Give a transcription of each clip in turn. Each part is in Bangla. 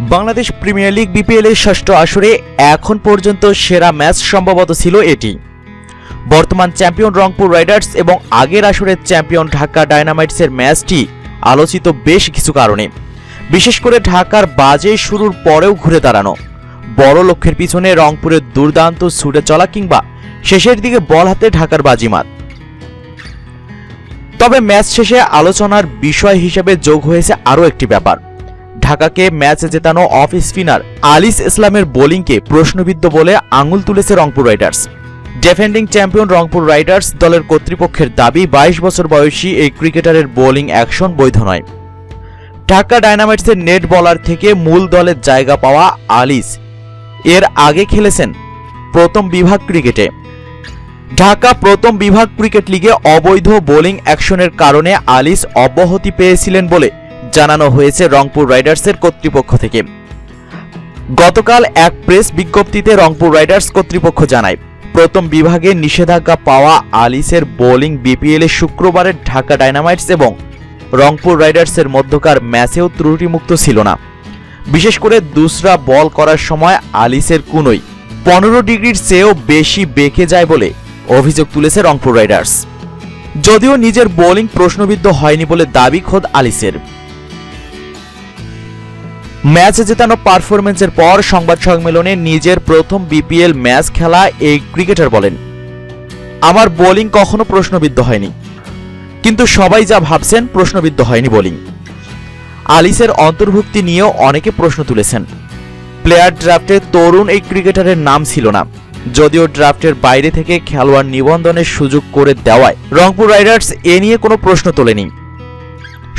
বাংলাদেশ প্রিমিয়ার লিগ বিপিএল এর ষষ্ঠ আসরে এখন পর্যন্ত সেরা ম্যাচ সম্ভবত ছিল এটি। বর্তমান চ্যাম্পিয়ন রংপুর রাইডার্স এবং আগের আসরের চ্যাম্পিয়ন ঢাকা ডায়নামাইটসের ম্যাচটি আলোচিত বেশ কিছু কারণে। বিশেষ করে ঢাকার বাজে শুরুর পরেও ঘুরে দাঁড়ানো। বড় লক্ষ্যের পিছনে রংপুরের দুর্দান্ত ছুটে চলা কিংবা শেষের দিকে বল হাতে ঢাকার বাজিমাত। তবে ম্যাচ শেষে আলোচনার বিষয় হিসেবে যোগ হয়েছে আরও একটি ব্যাপার। ঢাকাকে ম্যাচে জেতানো অফ স্পিনার আলিস ইসলামের বোলিংকে প্রশ্নবিদ্ধ বলে আঙুল তুলেছে Rangpur Riders. Defending champion Rangpur Riders দলের কর্তৃপক্ষের দাবি, বাইশ বছর বয়সী এই ক্রিকেটারের বোলিং অ্যাকশন বৈধ নয়। ঢাকা ডায়নামাইটসের নেট বলার থেকে মূল দলের জায়গা পাওয়া আলিস। এর আগে খেলেছেন প্রথম বিভাগ ক্রিকেটে। ঢাকা প্রথম বিভাগ ক্রিকেট লিগে অবৈধ বোলিং অ্যাকশনের কারণে আলিস অব্যাহতি পেয়েছিলেন বলে জানানো হয়েছে রংপুর রাইডার্সের কর্তৃপক্ষ থেকে। গতকাল এক প্রেস বিজ্ঞপ্তিতে রংপুর রাইডার্স কর্তৃপক্ষ জানায়, প্রথম বিভাগে নিষেধাজ্ঞা পাওয়া আলিসের বোলিং বিপিএলে শুক্রবারের ঢাকা ডায়নামাইটস এবং রংপুর রাইডার্সের মধ্যকার ম্যাচেও ত্রুটিমুক্ত ছিল না। বিশেষ করে দুসরা বল করার সময় আলিসের কুনোই পনেরো ডিগ্রির চেয়েও বেশি বেঁকে যায় বলে অভিযোগ তুলেছে রংপুর রাইডার্স। যদিও নিজের বোলিং প্রশ্নবিদ্ধ হয়নি বলে দাবি খোদ আলিসের। ম্যাচ জেতানো পারফরমেন্সের পর সংবাদ সম্মেলনে নিজের প্রথম বিপিএল ম্যাচ খেলা এই ক্রিকেটার বলেন, আমার বোলিং কখনো প্রশ্নবিদ্ধ হয়নি, কিন্তু সবাই যা ভাবছেন প্রশ্নবিদ্ধ হয়নি বোলিং। আলিসের অন্তর্ভুক্তি নিয়েও অনেকে প্রশ্ন তুলেছেন। প্লেয়ার ড্রাফটে তরুণ এই ক্রিকেটারের নাম ছিল না, যদিও ড্রাফটের বাইরে থেকে খেলোয়াড় নিবন্ধনের সুযোগ করে দেওয়ায় রংপুর রাইডার্স এ নিয়ে কোনো প্রশ্ন তোলেনি।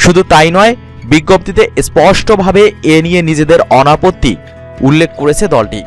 শুধু তাই নয় বিজ্ঞপ্তিতে স্পষ্টভাবে এ নিয়ে নিজেদের অনাপত্তি উল্লেখ করেছে দলটি।